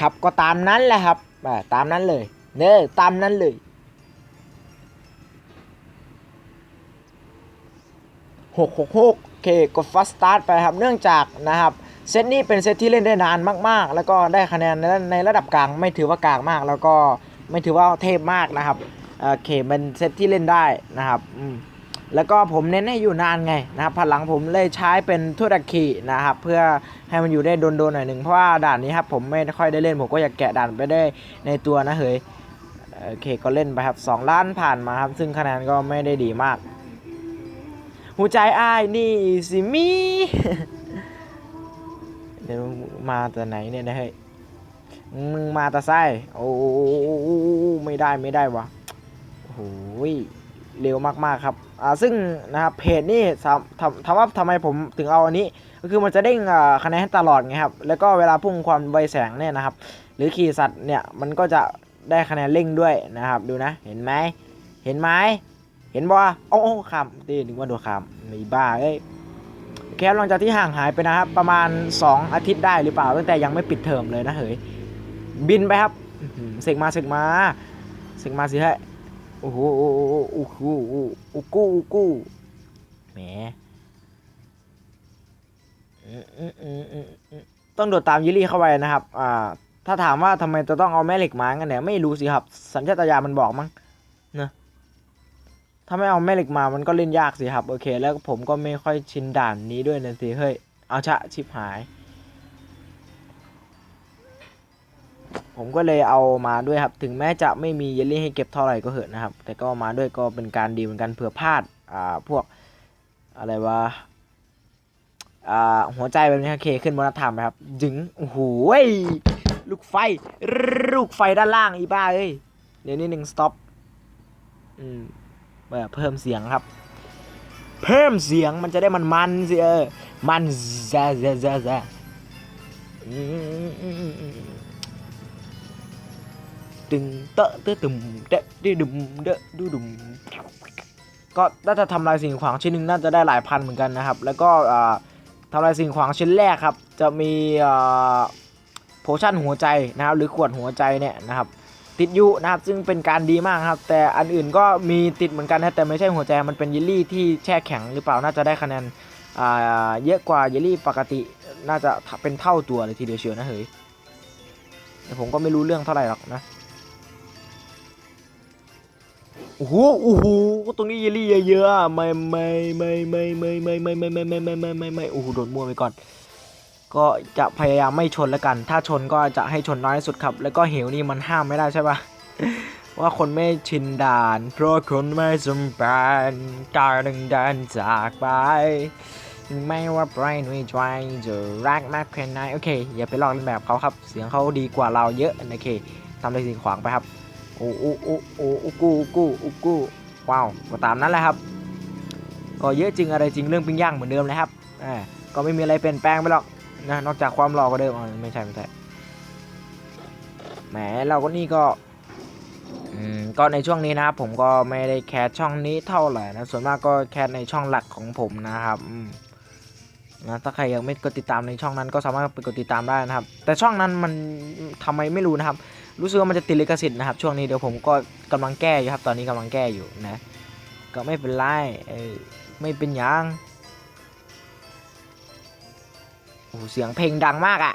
ครับก็ตามนั้นแหละครับตามนั้นเลยเน้อตามนั้นเลยหกหกหกโอเคกดฟัสตาร์ทไปครับเนื่องจากนะครับเซตนี้เป็นเซตที่เล่นได้นานมากๆ แล้วก็ได้คะแนนในในระดับกลางไม่ถือว่ากลางมาก แล้วก็ไม่ถือว่าเทพมากนะครับโอเคเป็นเซตที่เล่นได้นะครับอืม แล้วก็ผมเน้นให้อยู่นานไงนะครับพันหลังผมเลยใช้เป็นทูดักคีนะครับเพื่อให้มันอยู่ได้โดนๆหน่อยหนึ่งเพราะว่าด่านนี้ครับผมไม่ค่อยได้เล่นผมก็อยากแกะด่านไปได้ในตัวนะเฮ้ยโอเคก็เล่นไปครับ2ล้านผ่านมาครับ ซึ่งคะแนนก็ไม่ได้ดีมากหัวใจอ้ายนี่สิมีเดี๋ยวมาแต่ไหนเนี่ยนะเฮ้ยมึงมาแต่ไส้โอ้ไม่ได้ไม่ได้วะโอ้ยเร็วมากๆครับ อ่าซึ่งนะครับเพจนี่ถามถามถามว่าทำไมผมถึงเอาอันนี้ ก็คือมันจะเด้งอ่าคะแนนให้ตลอดไงครับ แล้วก็เวลาพุ่งความไวแสงเนี่ยนะครับ หรือขี่สัตว์เนี่ยมันก็จะได้คะแนนเร่งด้วยนะครับ ดูนะ เห็นไหมเห็นไหมเห็นบ่โอ้โอ้คำตีนึกว่าโดนคำม่บ้าเอ้ยแคปหลังจากที่ห่างหายไปนะครับประมาณ 2 อาทิตย์ได้หรือเปล่าตั้งแต่ยังไม่ปิดเทอมเลยนะเฮ้ยบินไปครับเสกมาเสกมาเสกมาสิฮะ โอ้โหโอ้โหโอ้โหโอ้โหกูแหมต้องโดดตามยิลี่เข้าไปนะครับ อ่า ถ้าถามว่าทำไมจะต้องเอาแม่เหล็กมากันเนี่ย ไม่รู้สิครับ สัญชาตญาณมันบอกมั้งเนอะถ้าไม่เอาแม่เหล็กมา มันก็เล่นยากสิครับ โอเค แล้วผมก็ไม่ค่อยชินด่านนี้ด้วยนะสิ เฮ้ย เอาชะชิบหาย ผมก็เลยเอามาด้วยครับ ถึงแม้จะไม่มีเยลลี่ให้เก็บเท่าไหร่ก็เหอะนะครับ แต่ก็มาด้วยก็เป็นการดีเหมือนกันเผื่อพลาดอ่าพวกอะไรวะอ่าหัวใจแบบนี้โอเคขึ้นบนหน้าถามไปครับจึงโอ้โหยลูกไฟ ลูกไฟด้านล่างอีบ้าเอ้ยเดี๋ยวนี้หนึ่งสต็อปอืมแบบเพิ่มเสียงครับ เพิ่มเสียงมันจะได้มันมันๆสิเออมันแซะแซะแซ่ ตึงเตะเตอะตึมเดะดิดุมเดะดูดุมก็น่าจะทำลายสิ่งขวางชิ้นหนึ่งน่าจะได้หลายพันเหมือนกันนะครับ แล้วก็ทำลายสิ่งขวางชิ้นแรกครับ จะมีอ่าโพชั่นหัวใจนะครับหรือขวดหัวใจเนี่ยนะครับติดยู่นะครับซึ่งเป็นการดีมากครับ แต่อันอื่นก็มีติดเหมือนกันนะแต่ไม่ใช่หัวใจมันเป็นเยลลี่ที่แช่แข็งหรือเปล่าน่าจะได้คะแนนเยอะกว่าเยลลี่ปกติน่าจะเป็นเท่าตัวเลยทีเดียวเชียวนะเฮ้ยผมก็ไม่รู้เรื่องเท่าไหร่หรอกนะ โอ้โหโอ้โหตรงนี้เยลลี่เยอะๆไม่ไม่ไม่ไม่ไม่ไม่ไม่ไม่ไม่ไม่ไม่ไม่ไม่ไม่โอ้โหโดนมั่วไปก่อน ก็จะพยายามไม่ชนแล้วกัน ถ้าชนก็จะให้ชนน้อยที่สุดครับ แล้วก็เหวนี่มันห้ามไม่ได้ใช่ปะว่าคนไม่ชินด่าน เพราะคนไม่สมบัติการดึงดันจากไป ไม่ว่าใครหนุ่ยใจจะรักมากแค่ไหนโอเค อย่าไปลอกเลียนแบบเขาครับ เสียงเขาดีกว่าเราเยอะโอเคทำอะไรสิ่งขวางไปครับ โอ้โอ้โอ้โอ้อุกูอุกูอุกูว้าวก็ตามนั้นแหละครับ ก็เยอะจริงอะไรจริงเรื่องปิ้งย่างเหมือนเดิมเลยครับอ่าก็ไม่มีอะไรเปลี่ยนแปลงไปหรอกนะนอกจากความหล่อกว่าเดิมอ๋อไม่ใช่ไม่ใช่แหมเราก็นี่ก็อืมก็ในช่วงนี้นะครับผมก็ไม่ได้แคสช่องนี้เท่าไหร่นะส่วนมากก็แคสในช่องหลักของผมนะครับนะถ้าใครยังไม่กดติดตามในช่องนั้นก็สามารถไปกดติดตามได้นะครับ แต่ช่องนั้นมันทำไมไม่รู้นะครับ รู้สึกว่ามันจะติดลิขสิทธิ์นะครับช่วงนี้เดี๋ยวผมก็กำลังแก้อยู่ครับ ตอนนี้กำลังแก้อยู่นะ ก็ไม่เป็นไรเออไม่เป็นหยังโอ้เสียงเพลงดังมากอะ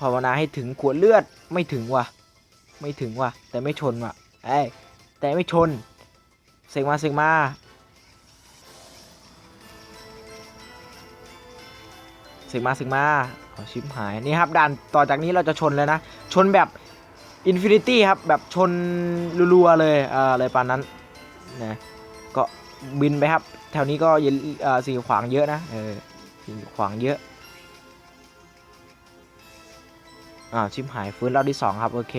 ภาวนาให้ถึงขวดเลือดไม่ถึงว่ะ ไม่ถึงว่ะ แต่ไม่ชนว่ะ เอ้แต่ไม่ชน เสกมาเสกมา สกมาเสกมาขอชิมหายนี่ครับด่านต่อจากนี้เราจะชนเลยนะ ชนแบบอินฟินิตี้ครับ แบบชนรัวๆเลยเอ่ออะไรปานนั้นนะก็บินไปครับ แถวนี้ก็ยสิ่งขวางเยอะนะเออสิ่งขวางเยอะอ่าชิมหายฟื้นรอบที่สองครับ โอเค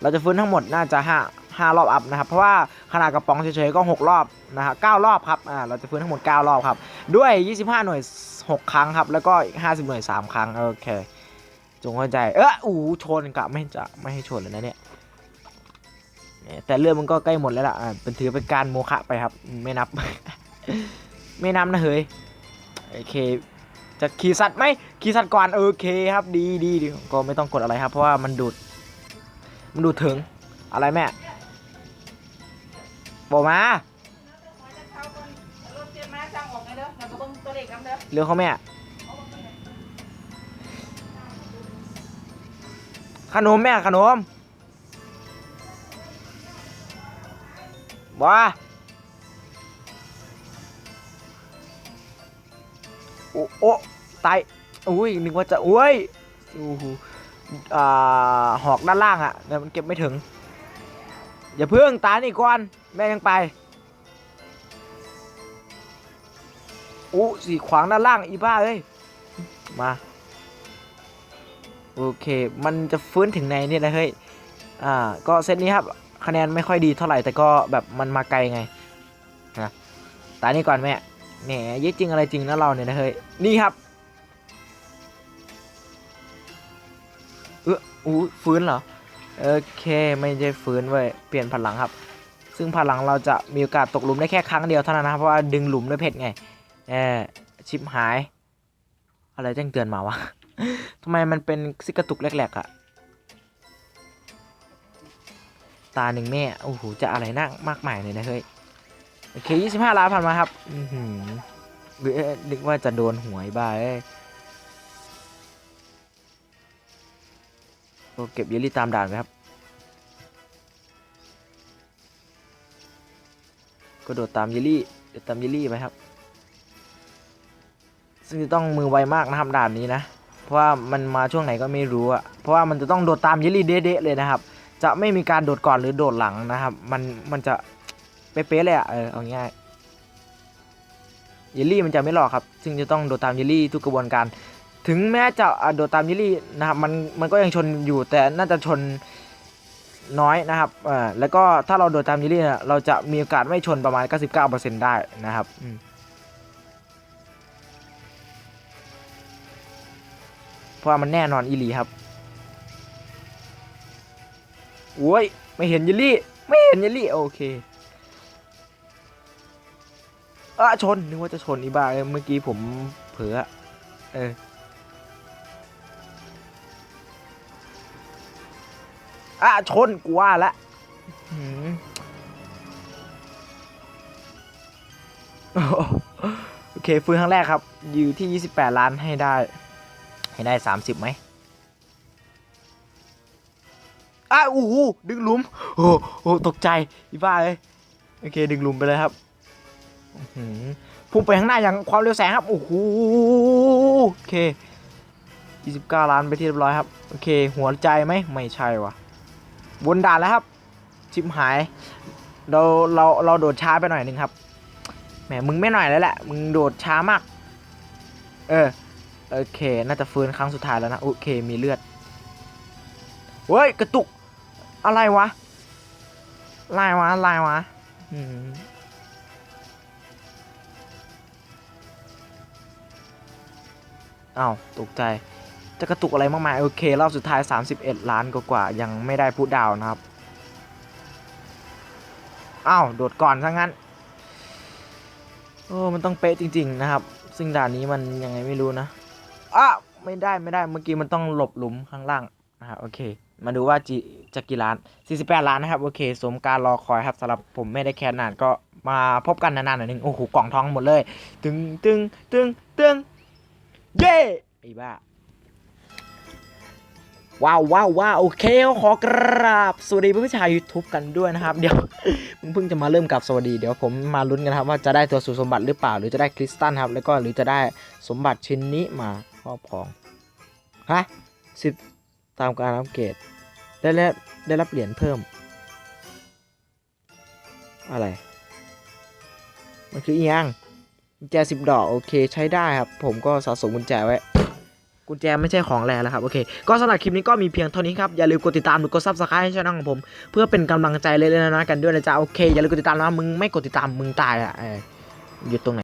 เราจะฟื้นทั้งหมดน่าจะห้าห้ารอบอัพนะครับ เพราะว่าขนาดกระป๋องเฉยๆก็หกรอบนะฮะเก้ารอบครับอ่าเราจะฟื้นทั้งหมดเก้ารอบครับ ด้วย 25 หน่วย 6 ครั้งครับ แล้วก็อีก 50 หน่วย 3 ครั้ง โอเค จงเข้าใจ เอออู้ชนกะไม่จะไม่ให้ชนเลยนะเนี่ย แต่เรื่องมันก็ใกล้หมดแล้วล่ะเป็นถือเป็นการโมฆะไปครับ ไม่นับ ไม่นับนะเฮ้ย โอเค จะขี่สัตว์ไหมขี่สัตว์ก่อนโอเคครับ ดีดีดีก็ไม่ต้องกดอะไรครับ เพราะว่ามันดูด มันดูดถึง อะไรแม่ บอกมา เขาเบิ่งรถเตรียมมาสั่งออกไงเด้อแล้วก็เบิ่งตัวเลขกันเด้อเรื่องเขาแม่ขนมแม่ขนมบ้าโอ้โอ้ตายอุ้ยนึกว่าจะอุ้ยอ้โหอ่าหอกด้านล่างอะแต่มันเก็บไม่ถึง อย่าเพิ่งตายนี่ก่อน แม่ยังไป อู้สีขวางด้านล่างอีบ้าเอ้ย มา โอเค มันจะฟื้นถึงในเนี่แหละเฮ้ย อ่า ก็เซตนี้ครับ คะแนนไม่ค่อยดีเท่าไหร่แต่ก็แบบมันมาไกลไงนะตานี่ก่อนแม่แหมยจริงอะไรจริงนะเราเนี่ยนะเฮ้ย นี่ครับ เอออู้ฟื้นเหรอ โอเค ไม่ใช่ฟื้นเว้ย เปลี่ยนพลังครับ ซึ่งพลังเราจะมีโอกาสตกหลุมได้แค่ครั้งเดียวเท่านั้นนะเพราะว่าดึงหลุมด้วยเพชรไง เอชิปหาย อะไรแจ้งเตือนมาวะทำไมมันเป็นซิกระตุกแหลกๆอะตาหนึ่งแม่โอ้โหจะอะไรนักมากมายเลยนะเฮ้ยโอเคยี่สิบห้าล้านผ่านมาครับอือหือเอ้ยนึกว่าจะโดนหวยบ้าเอ้ยก็เก็บเยลลี่ตามด่านไปครับ ก็โดดตามเยลลี่เดดตามเยลลี่ไปครับ ซึ่งจะต้องมือไวมากนะครับด่านนี้นะ เพราะว่ามันมาช่วงไหนก็ไม่รู้อะเพราะว่ามันจะต้องโดดตามเยลลี่เด๊ะๆเลยนะครับ จะไม่มีการโดดก่อนหรือโดดหลังนะครับ มันมันจะเป๊ะๆเลยอะเออเอาง่ายเยลลี่มันจะไม่หลอกครับ ซึ่งจะต้องโดดตามเยลลี่ทุกกระบวนการ ถึงแม้จะอะโดดตามเยลลี่นะครับมันมันก็ยังชนอยู่แต่น่าจะชนน้อยนะครับเออแล้วก็ถ้าเราโดดตามเยลลี่เนี่ยเราจะมีโอกาสไม่ชนประมาณ 99%ได้นะครับอืม เพราะมันแน่นอนอีหลีครับโอ้ยไม่เห็นเยลลี่ ไม่เห็นเยลลี่โอเคเอะชนนึกว่าจะชนอีบ้าเมื่อกี้ผมเผลอเอออะชนกูว่าละโอเค ฟื้นครั้งแรกครับ อยู่ที่ 28 ล้านให้ได้ ให้ได้30ไหมอ้าอู้หูดึงหลุม โอ้โหตกใจอีบ้าเลย โอเค ดึงหลุมไปเลยครับพุ่งไปข้างหน้าอย่างความเร็วแสงครับ โอ้โหโอเค29 ล้านไปที่เรียบร้อยครับ โอเค หัวใจไหมไม่ใช่วะวนด่านแล้วครับ ชิมหาย เราเราเราโดดช้าไปหน่อยหนึงครับแหมมึงไม่หน่อยแล้วแหละ มึงโดดช้ามาก เออ โอเค น่าจะฟื้นครั้งสุดท้ายแล้วนะ โอเค มีเลือด เฮ้ย กระตุก อะไรวะลายวะลายวะอืมอ้าว ตกใจ จะกระตุกอะไรมากมาย โอเค รอบสุดท้าย 31 ล้านกว่าๆยังไม่ได้พูดดาวนะครับ อ้าว โดดก่อนซะงั้น โอ้ มันต้องเป๊ะจริง ๆ นะครับ ซึ่งด่านนี้มันยังไงไม่รู้นะ ไม่ได้ไม่ได้เมื่อกี้มันต้องหลบหลุมข้างล่างนะครับโอเค มาดูว่าจีจะกี่ล้าน 48 ล้านนะครับ โอเค สมการรอคอยครับสำหรับผมไม่ได้แค่นานก็มาพบกันนานๆหน่อยนึงโอ้โหกล่องทองหมดเลยตึงตึงตึงตึงเย้ไอ้บ้าว้าวว้าวว้าโอเคขอกราบสวัสดีเพื่อนผู้ชาวยูทูบกันด้วยนะครับ เดี๋ยวมึงเพิ่งจะมาเริ่มกับสวัสดีเดี๋ยวผมมาลุ้นกันครับว่าจะได้ตัวสูตรสมบัติหรือเปล่า หรือจะได้คริสตัลครับ แล้วก็หรือจะได้สมบัติชิ้นนี้มา รอบครองฮะสิบตามการอัปเกรดได้แล้วได้รับเหรียญเพิ่ม อะไร มันคืออีหยังกุญแจสิบดอกโอเคใช้ได้ครับ ผมก็สะสมกุญแจไว้กุญแจไม่ใช่ของแรงแล้วครับ โอเค ก็สำหรับคลิปนี้ก็มีเพียงเท่านี้ครับ อย่าลืมกดติดตามหรือกดซับสไครต์ให้ช่องของผม เพื่อเป็นกำลังใจเลยๆนะกันด้วยนะจ๊ะ โอเค อย่าลืมกดติดตามนะมึงไม่กดติดตามมึงตายอะเอออยู่ตรงไหน